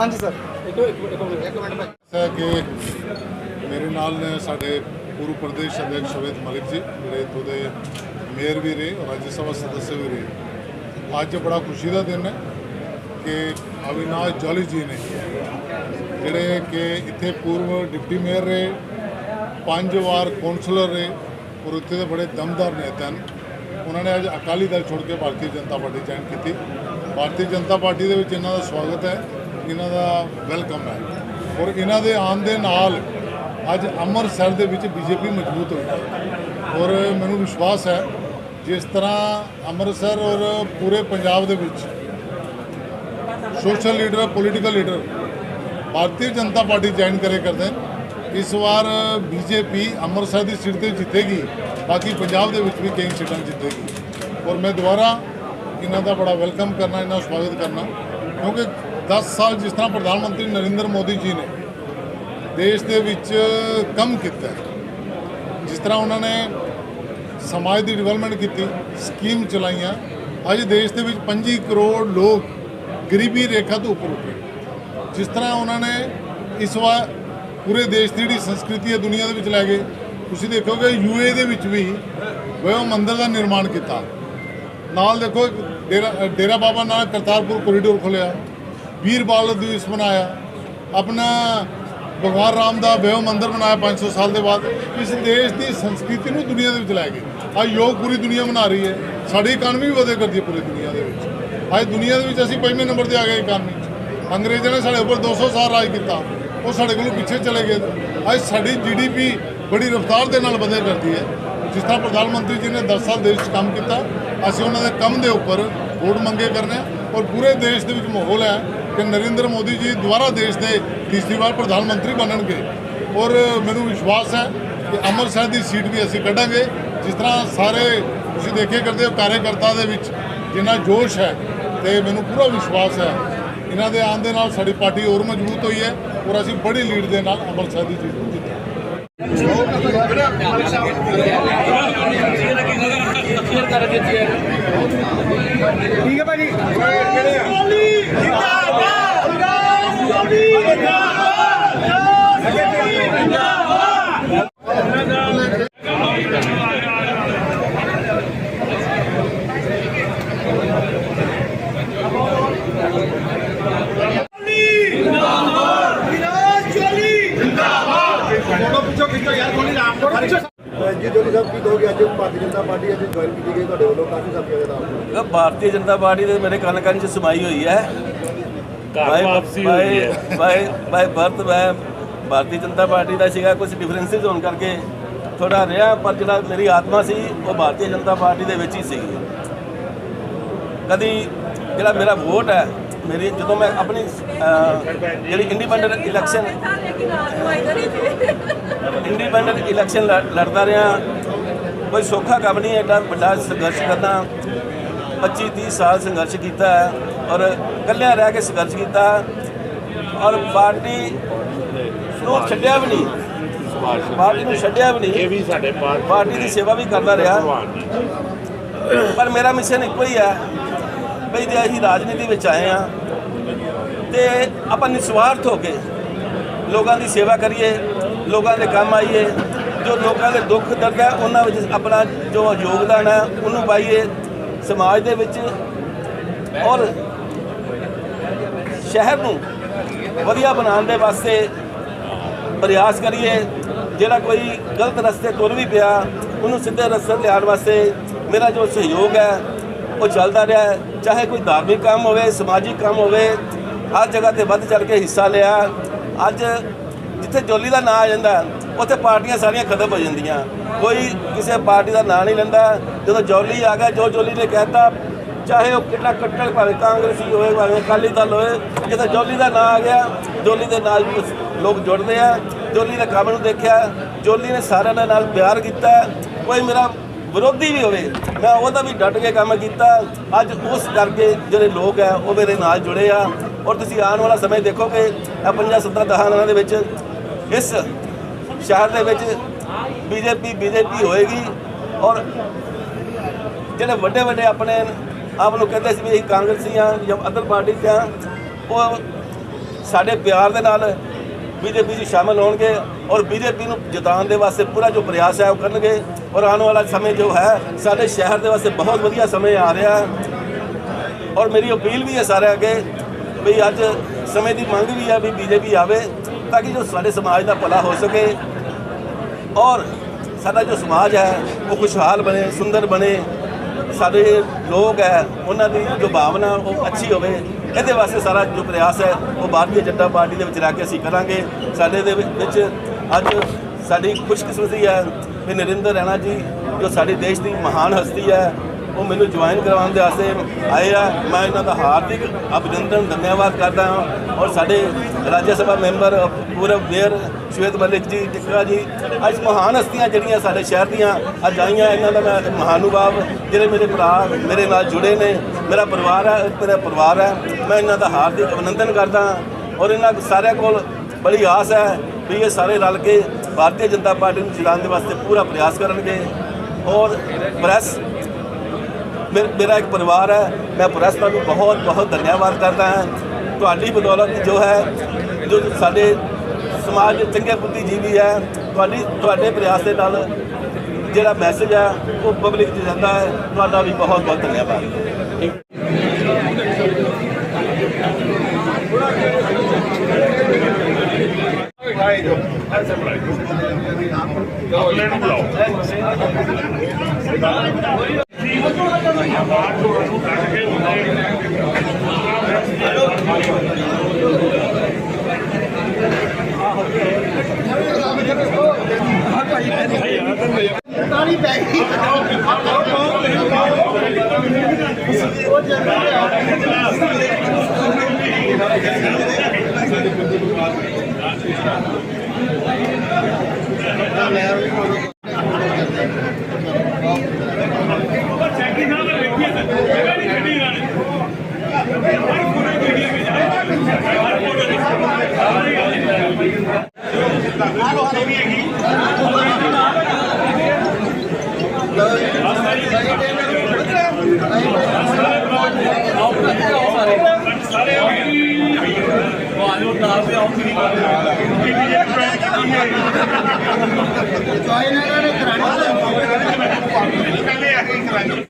ਹਾਂਜੀ ਸਰ। ਹੈ ਕਿ ਮੇਰੇ ਨਾਲ ਨੇ ਸਾਡੇ ਪੂਰਵ ਪ੍ਰਦੇਸ਼ ਅਧਿਕਸ਼ ਸ਼ਵੇਤ ਮਲਿਕ ਜੀ ਜਿਹੜੇ ਇੱਥੋਂ ਦੇ ਮੇਅਰ ਵੀ ਰਹੇ ਔਰ ਰਾਜ ਸਭਾ ਸਦस्य ਵੀ ਰਹੇ। ਅੱਜ ਬੜਾ ਖੁਸ਼ੀ ਦਾ ਦਿਨ ਹੈ ਕਿ ਅਵਿਨਾਸ਼ ਜੌਲੀ ਜੀ ਨੇ ਜਿਹੜੇ ਕਿ ਇੱਥੇ ਪੂਰਵ ਡਿਪਟੀ ਮੇਅਰ ਰਹੇ ਪੰਜ ਵਾਰ ਕੌਂਸਲਰ ਰਹੇ ਔਰ ਉੱਥੇ ਦੇ ਬੜੇ ਦਮਦਾਰ ਨੇਤਾ ਹਨ ਉਹਨਾਂ ਨੇ ਅੱਜ ਅਕਾਲੀ ਦਲ ਛੋੜ ਕੇ ਭਾਰਤੀ ਜਨਤਾ ਪਾਰਟੀ ਜੁਆਇਨ ਕੀਤੀ। ਭਾਰਤੀ ਜਨਤਾ ਪਾਰਟੀ ਦੇ ਵਿੱਚ ਇਹਨਾਂ ਦਾ ਸਵਾਗਤ ਹੈ। ਇਹਨਾਂ ਦਾ ਵੈਲਕਮ ਹੈ ਔਰ ਇਹਨਾਂ ਦੇ ਆਉਣ ਦੇ ਨਾਲ ਅੱਜ ਅੰਮ੍ਰਿਤਸਰ ਦੇ ਵਿੱਚ ਬੀਜੇਪੀ ਮਜ਼ਬੂਤ ਹੋਈ ਹੈ ਔਰ ਮੈਨੂੰ ਵਿਸ਼ਵਾਸ ਹੈ, ਜਿਸ ਤਰ੍ਹਾਂ ਅੰਮ੍ਰਿਤਸਰ ਔਰ ਪੂਰੇ ਪੰਜਾਬ ਦੇ ਵਿੱਚ social leader political leader Bharatiya Janata party join ਕਰੇ ਕਰਦੇ ਹਨ। ਇਸ ਵਾਰ ਬੀਜੇਪੀ ਅੰਮ੍ਰਿਤਸਰ ਦੀ ਸੀਟ ਤੇ ਜਿੱਤੇਗੀ, ਬਾਕੀ ਪੰਜਾਬ ਦੇ ਵਿੱਚ ਵੀ ਕਈ ਸੀਟਾਂ ਜਿੱਤੇਗੀ ਔਰ ਮੈਂ ਦੁਬਾਰਾ ਇਹਨਾਂ ਦਾ ਬੜਾ ਵੈਲਕਮ ਕਰਨਾ, ਇਹਨਾਂ ਦਾ ਸਵਾਗਤ ਕਰਨਾ, ਕਿਉਂਕਿ 10 ਸਾਲ ਜਿਸ ਤਰ੍ਹਾਂ ਪ੍ਰਧਾਨ ਮੰਤਰੀ ਨਰਿੰਦਰ ਮੋਦੀ ਜੀ ਨੇ ਦੇਸ਼ ਦੇ ਵਿੱਚ ਕੰਮ ਕੀਤਾ ਜਿਸ ਤਰ੍ਹਾਂ ਉਹਨਾਂ ਨੇ ਸਮਾਜ ਦੀ ਡਿਵੈਲਪਮੈਂਟ ਕੀਤੀ, ਸਕੀਮ ਚਲਾਈਆਂ, ਅੱਜ ਦੇਸ਼ ਦੇ ਵਿੱਚ 25 ਕਰੋੜ ਲੋਕ ਗਰੀਬੀ ਰੇਖਾ ਤੋਂ ਉੱਪਰ ਉੱਠੇ ਜਿਸ ਤਰ੍ਹਾਂ ਉਹਨਾਂ ਨੇ ਇਸ ਵਾਰ ਪੂਰੇ ਦੇਸ਼ ਦੀ ਜਿਹੜੀ ਸੰਸਕ੍ਰਿਤੀ ਹੈ ਦੁਨੀਆ ਦੇ ਵਿੱਚ ਲੈ ਗਏ ਤੁਸੀਂ ਦੇਖੋਗੇ ਯੂਏ ਦੇ ਵਿੱਚ ਵੀ ਵਯੋ ਮੰਦਰ ਦਾ ਨਿਰਮਾਣ ਕੀਤਾ। ਨਾਲ ਦੇਖੋ ਡੇਰਾ ਡੇਰਾ ਬਾਬਾ ਨਾਨਕ ਕਰਤਾਰਪੁਰ ਕੋਰੀਡੋਰ ਖੋਲਿਆ ਵੀਰ ਬਾਲ ਦਿਵਸ ਬਣਾਇਆ। ਆਪਣਾ ਭਗਵਾਨ ਰਾਮ ਦਾ ਵਯੋ ਮੰਦਿਰ ਬਣਾਇਆ 500 ਸਾਲ ਦੇ ਬਾਅਦ। ਇਸ ਦੇਸ਼ ਦੀ ਸੰਸਕ੍ਰਿਤੀ ਨੂੰ ਦੁਨੀਆ ਦੇ ਵਿੱਚ ਲੈ ਗਏ। ਅੱਜ ਯੋਗ ਪੂਰੀ ਦੁਨੀਆ ਮਨਾ ਰਹੀ ਹੈ। ਸਾਡੀ ਇਕਾਨਮੀ ਵੀ ਵਧੇ ਕਰਦੀ ਹੈ ਪੂਰੀ ਦੁਨੀਆ ਦੇ ਵਿੱਚ। ਅੱਜ ਦੁਨੀਆ ਦੇ ਵਿੱਚ ਅਸੀਂ ਪੰਜਵੇਂ ਨੰਬਰ ਤੇ ਆ ਗਏ ਇਕਾਨਮੀ 'ਚ। ਅੰਗਰੇਜ਼ਾਂ ਨੇ ਸਾਡੇ ਉੱਪਰ 200 ਸਾਲ ਰਾਜ ਕੀਤਾ। ਉਹ ਸਾਡੇ ਕੋਲੋਂ ਪਿੱਛੇ ਚਲੇ ਗਏ। ਅੱਜ ਸਾਡੀ ਜੀਡੀਪੀ ਬੜੀ ਰਫ਼ਤਾਰ ਦੇ ਨਾਲ ਵਧਿਆ ਕਰਦੀ ਹੈ। ਜਿਸ ਤਰ੍ਹਾਂ ਪ੍ਰਧਾਨ ਮੰਤਰੀ ਜੀ ਨੇ 10 ਸਾਲ ਦੇਸ਼ 'ਚ ਕੰਮ ਕੀਤਾ, ਅਸੀਂ ਉਹਨਾਂ ਦੇ ਕੰਮ ਦੇ ਉੱਪਰ ਵੋਟ ਮੰਗੇ ਕਰਨੇ ਆ ਔਰ ਪੂਰੇ ਦੇਸ਼ ਦੇ ਵਿੱਚ ਮਾਹੌਲ ਹੈ। ਕਿ ਨਰਿੰਦਰ ਮੋਦੀ ਜੀ ਦੁਬਾਰਾ ਦੇਸ਼ ਦੇ ਤੀਸਰੀ ਵਾਰ ਪ੍ਰਧਾਨ ਮੰਤਰੀ ਬਣਨਗੇ। ਔਰ ਮੈਨੂੰ ਵਿਸ਼ਵਾਸ ਹੈ ਕਿ ਅੰਮ੍ਰਿਤਸਰ ਦੀ ਸੀਟ ਵੀ ਅਸੀਂ ਕੱਢਾਂਗੇ। ਜਿਸ ਤਰ੍ਹਾਂ ਸਾਰੇ ਤੁਸੀਂ ਦੇਖੇ ਕਰਦੇ ਹੋ ਕਾਰਜਕਰਤਾ ਦੇ ਵਿੱਚ ਜਿੰਨਾ ਜੋਸ਼ ਹੈ ਤੇ ਮੈਨੂੰ ਪੂਰਾ ਵਿਸ਼ਵਾਸ ਹੈ। ਇਹਨਾਂ ਦੇ ਆਉਣ ਦੇ ਨਾਲ ਸਾਡੀ ਪਾਰਟੀ ਹੋਰ ਮਜ਼ਬੂਤ ਹੋਈ ਹੈ ਔਰ ਅਸੀਂ ਬੜੀ ਲੀਡ ਦੇ ਨਾਲ ਅੰਮ੍ਰਿਤਸਰ ਦੀ ਸੀਟ ਨੂੰ ਜਿੱਤਾਂਗੇ। ਠੀਕ ਹੈ ਭਾਜੀ। ਜੀ ਜੋਲੀ ਸਾਹਿਬ ਕੀ ਕਹੋਗੇ ਅੱਜ ਭਾਰਤੀ ਜਨਤਾ ਪਾਰਟੀ ਅੱਜ ਜੁਆਇਨ ਕੀਤੀ ਗਈ ਤੁਹਾਡੇ ਵੱਲੋਂ ਕਾਫੀ ਸਾਥੀਆਂ ਭਾਰਤੀ ਜਨਤਾ ਪਾਰਟੀ ਦੇ ਮੇਰੇ ਕੰਨ ਕੰਨ ਚ ਸਮਾਈ ਹੋਈ ਹੈ। ਘਰ ਵਾਪਸੀ ਹੋਈ ਹੈ। ਬਾਈ ਬਾਈ ਬਰਤ ਮੈਂ ਭਾਰਤੀ ਜਨਤਾ ਪਾਰਟੀ ਦਾ ਸੀਗਾ ਕੁਝ ਡਿਫਰੈਂਸਿਸ ਹੋਣ ਕਰਕੇ ਥੋੜਾ ਰਿਹਾ ਪਰ ਜਿਹੜਾ ਮੇਰੀ ਆਤਮਾ ਸੀ ਉਹ ਭਾਰਤੀ ਜਨਤਾ ਪਾਰਟੀ ਦੇ ਵਿੱਚ ਹੀ ਸੀ ਕਦੀ ਜਿਹੜਾ ਮੇਰਾ ਵੋਟ ਹੈ ਮੇਰੀ ਜਦੋਂ ਮੈਂ ਆਪਣੀ ਜਿਹੜੀ ਇੰਡੀਪੈਂਡੈਂਟ ਇਲੈਕਸ਼ਨ ਇੰਡੀਪੈਂਡੈਂਟ ਇਲੈਕਸ਼ਨ ਲੜਦਾ ਰਿਹਾ ਕੋਈ ਸੌਖਾ ਕੰਮ ਨਹੀਂ ਐਡਾ ਵੱਡਾ ਸੰਘਰਸ਼ ਕਰਨਾ। 25 30 ਸਾਲ ਸੰਘਰਸ਼ ਕੀਤਾ ਹੈ। ਔਰ ਇਕੱਲਿਆਂ ਰਹਿ ਕੇ ਸੰਘਰਸ਼ ਕੀਤਾ ਔਰ ਪਾਰਟੀ ਨੂੰ ਛੱਡਿਆ ਵੀ ਨਹੀਂ। ਪਾਰਟੀ ਨੂੰ ਛੱਡਿਆ ਵੀ ਨਹੀਂ। ਇਹ ਵੀ ਸਾਡੇ ਪਾਰਟੀ ਦੀ ਸੇਵਾ ਵੀ ਕਰਦਾ ਰਿਹਾ। ਪਰ ਮੇਰਾ ਮਿਸ਼ਨ ਇੱਕੋ ਹੀ ਹੈ ਬਈ ਜੇ ਅਸੀਂ ਰਾਜਨੀਤੀ ਵਿੱਚ ਆਏ ਆ ਤੇ ਆਪਾਂ ਨਿਸਵਾਰਥ ਹੋ ਕੇ ਲੋਕਾਂ ਦੀ ਸੇਵਾ ਕਰੀਏ ਲੋਕਾਂ ਦੇ ਕੰਮ ਆਈਏ ਜੋ ਲੋਕਾਂ ਦੇ ਦੁੱਖ ਦਰਦ ਹੈ ਉਹਨਾਂ ਵਿੱਚ ਆਪਣਾ ਜੋ ਯੋਗਦਾਨ ਹੈ ਉਹਨੂੰ ਪਾਈਏ ਸਮਾਜ ਦੇ ਵਿੱਚ। ਔਰ ਸ਼ਹਿਰ ਨੂੰ ਵਧੀਆ ਬਣਾਉਣ ਦੇ ਵਾਸਤੇ ਪ੍ਰਯਾਸ ਕਰੀਏ। ਜਿਹੜਾ ਕੋਈ ਗਲਤ ਰਸਤੇ ਤੁਰ ਵੀ ਪਿਆ, ਉਹਨੂੰ ਸਿੱਧੇ ਰਸਤੇ ਲਿਆਉਣ ਵਾਸਤੇ ਮੇਰਾ ਜੋ ਸਹਿਯੋਗ ਹੈ, ਉਹ ਚੱਲਦਾ ਰਿਹਾ ਹੈ। ਚਾਹੇ ਕੋਈ ਧਾਰਮਿਕ ਕੰਮ ਹੋਵੇ, ਸਮਾਜਿਕ ਕੰਮ ਹੋਵੇ, ਹਰ ਜਗ੍ਹਾ ਤੇ ਵੱਧ ਚੜ ਕੇ ਹਿੱਸਾ ਲਿਆ। ਅੱਜ ਜਿੱਥੇ ਜੋਲੀ ਦਾ ਨਾਂ ਆ ਜਾਂਦਾ, ਉੱਥੇ ਪਾਰਟੀਆਂ ਸਾਰੀਆਂ ਖਤਮ ਹੋ ਜਾਂਦੀਆਂ। ਕੋਈ ਕਿਸੇ ਪਾਰਟੀ ਦਾ ਨਾਂ ਨਹੀਂ ਲੈਂਦਾ। ਜਦੋਂ ਜੋਲੀ ਆ ਗਿਆ, ਜੋ ਜੋਲੀ ਨੇ ਕਹਿਤਾ ਚਾਹੇ ਉਹ ਕਿੰਨਾ ਕੱਟੜ ਭਾਵੇਂ ਕਾਂਗਰਸੀ ਹੋਵੇ, ਭਾਵੇਂ ਅਕਾਲੀ ਦਲ ਹੋਵੇ ਜਦੋਂ ਜੋਲੀ ਦਾ ਨਾਂ ਆ ਗਿਆ, ਜੋਲੀ ਦੇ ਨਾਲ ਲੋਕ ਜੁੜਦੇ ਆ। ਜੋਲੀ ਦੇ ਕੰਮ ਨੂੰ ਦੇਖਿਆ, ਜੋਲੀ ਨੇ ਸਾਰਿਆਂ ਦੇ ਨਾਲ ਪਿਆਰ ਕੀਤਾ। ਕੋਈ ਮੇਰਾ ਵਿਰੋਧੀ ਵੀ ਹੋਵੇ, ਮੈਂ ਉਹਦਾ ਵੀ ਡਟ ਕੇ ਕੰਮ ਕੀਤਾ। ਅੱਜ ਉਸ ਕਰਕੇ ਜਿਹੜੇ ਲੋਕ ਆ, ਉਹ ਮੇਰੇ ਨਾਲ ਜੁੜੇ ਆ। ਔਰ ਤੁਸੀਂ ਆਉਣ ਵਾਲਾ ਸਮੇਂ ਦੇਖੋਗੇ, ਇਹ ਪੰਜਾਂ ਸੱਤਾਂ ਦਸਾਂ ਦਿਨਾਂ ਦੇ ਵਿੱਚ ਇਸ ਸ਼ਹਿਰ ਦੇ ਵਿੱਚ ਬੀਜੇਪੀ ਬੀਜੇਪੀ ਹੋਏਗੀ। ਔਰ ਜਿਹੜੇ ਵੱਡੇ ਵੱਡੇ ਆਪਣੇ ਆਪ ਨੂੰ ਕਹਿੰਦੇ ਸੀ ਵੀ ਅਸੀਂ ਕਾਂਗਰਸੀ ਆ ਜਾਂ ਅਦਰ ਪਾਰਟੀ ਤੇ ਆ ਉਹ ਸਾਡੇ ਪਿਆਰ ਦੇ ਨਾਲ ਬੀਜੇਪੀ 'ਚ ਸ਼ਾਮਲ ਹੋਣਗੇ ਔਰ ਬੀਜੇਪੀ ਨੂੰ ਜਿਤਾਉਣ ਦੇ ਵਾਸਤੇ ਪੂਰਾ ਜੋ ਪ੍ਰਯਾਸ ਹੈ ਉਹ ਕਰਨਗੇ। ਔਰ ਆਉਣ ਵਾਲਾ ਸਮੇਂ ਜੋ ਹੈ, ਸਾਡੇ ਸ਼ਹਿਰ ਦੇ ਵਾਸਤੇ ਬਹੁਤ ਵਧੀਆ ਸਮੇਂ ਆ ਰਿਹਾ। ਔਰ ਮੇਰੀ ਅਪੀਲ ਵੀ ਹੈ ਸਾਰਿਆਂ ਅੱਗੇ ਵੀ ਅੱਜ ਸਮੇਂ ਦੀ ਮੰਗ ਵੀ ਹੈ ਵੀ ਬੀਜੇਪੀ ਆਵੇ ਤਾਂ ਕਿ ਜੋ ਸਾਡੇ ਸਮਾਜ ਦਾ ਭਲਾ ਹੋ ਸਕੇ। ਔਰ ਸਾਡਾ ਜੋ ਸਮਾਜ ਹੈ, ਉਹ ਖੁਸ਼ਹਾਲ ਬਣੇ, ਸੁੰਦਰ ਬਣੇ। ਸਾਡੇ ਲੋਕ ਹੈ, ਉਹਨਾਂ ਦੀ ਜੋ ਭਾਵਨਾ ਉਹ ਅੱਛੀ ਹੋਵੇ, ਇਹਦੇ ਵਾਸਤੇ ਸਾਰਾ ਜੋ ਪ੍ਰਯਾਸ ਹੈ, ਉਹ ਭਾਰਤੀ ਜਨਤਾ ਪਾਰਟੀ ਦੇ ਵਿੱਚ ਰਹਿ ਕੇ ਅਸੀਂ ਕਰਾਂਗੇ। ਸਾਡੇ ਦੇ ਵਿੱਚ ਅੱਜ ਸਾਡੀ ਖੁਸ਼ਕਿਸਮਤੀ ਹੈ ਕਿ ਨਰਿੰਦਰ ਰੈਣਾ ਜੀ, ਜੋ ਸਾਡੇ ਦੇਸ਼ ਦੀ ਮਹਾਨ ਹਸਤੀ ਹੈ ਉਹ ਮੈਨੂੰ ਜੁਆਇਨ ਕਰਵਾਉਣ ਦੇ ਵਾਸਤੇ ਆਏ ਆ। ਮੈਂ ਇਹਨਾਂ ਦਾ ਹਾਰਦਿਕ ਅਭਿਨੰਦਨ, ਧੰਨਵਾਦ ਕਰਦਾ ਹਾਂ। ਔਰ ਸਾਡੇ ਰਾਜ ਸਭਾ ਮੈਂਬਰ ਪੂਰਬ ਵੇਰ ਸ਼ਵੇਤ ਮਲਿਕ ਜੀ ਟਿਕਰਾ ਜੀ, ਅੱਜ ਮਹਾਨ ਹਸਤੀਆਂ ਜਿਹੜੀਆਂ ਸਾਡੇ ਸ਼ਹਿਰ ਦੀਆਂ ਅੱਜ ਆਈਆਂ, ਇਹਨਾਂ ਦਾ ਮੈਂ ਮਹਾਨੁਭਾਵ ਜਿਹੜੇ ਮੇਰੇ ਭਰਾ ਮੇਰੇ ਨਾਲ ਜੁੜੇ ਨੇ, ਮੇਰਾ ਪਰਿਵਾਰ ਹੈ, ਮੇਰਾ ਪਰਿਵਾਰ ਹੈ, ਮੈਂ ਇਹਨਾਂ ਦਾ ਹਾਰਦਿਕ ਅਭਿਨੰਦਨ ਕਰਦਾ ਹਾਂ। ਔਰ ਇਹਨਾਂ ਸਾਰਿਆਂ ਕੋਲ ਬੜੀ ਆਸ ਹੈ ਵੀ ਇਹ ਸਾਰੇ ਰਲ ਕੇ ਭਾਰਤੀ ਜਨਤਾ ਪਾਰਟੀ ਨੂੰ ਜਿਤਾਉਣ ਦੇ ਵਾਸਤੇ ਪੂਰਾ ਪ੍ਰਯਾਸ ਕਰਨਗੇ। ਔਰ ਪ੍ਰੈਸ ਮੇਰ- ਮੇਰਾ ਇੱਕ ਪਰਿਵਾਰ ਹੈ, ਮੈਂ ਪ੍ਰੈਸ ਦਾ ਵੀ ਬਹੁਤ ਬਹੁਤ ਧੰਨਵਾਦ ਕਰਦਾ ਹਾਂ। ਤੁਹਾਡੀ ਬਦੌਲਤ ਜੋ ਹੈ, ਜੋ ਸਾਡੇ ਸਮਾਜ ਦੇ ਚੰਗੇ ਬੁੱਧੀਜੀਵੀ ਹੈ, ਤੁਹਾਡੀ, ਤੁਹਾਡੇ ਪ੍ਰਯਾਸ ਦੇ ਨਾਲ ਜਿਹੜਾ ਮੈਸੇਜ ਹੈ, ਉਹ ਪਬਲਿਕ 'ਚ ਜਾਂਦਾ ਹੈ। ਤੁਹਾਡਾ ਵੀ ਬਹੁਤ ਬਹੁਤ ਧੰਨਵਾਦ। ਅਗਲੇ ਨੂੰ ਬੁਲਾਓ ਆਵਾਜ਼ ਮੈਂ ਜੁਆਇਨ ਇਹਨਾਂ ਨੇ ਕਰਾਣੀ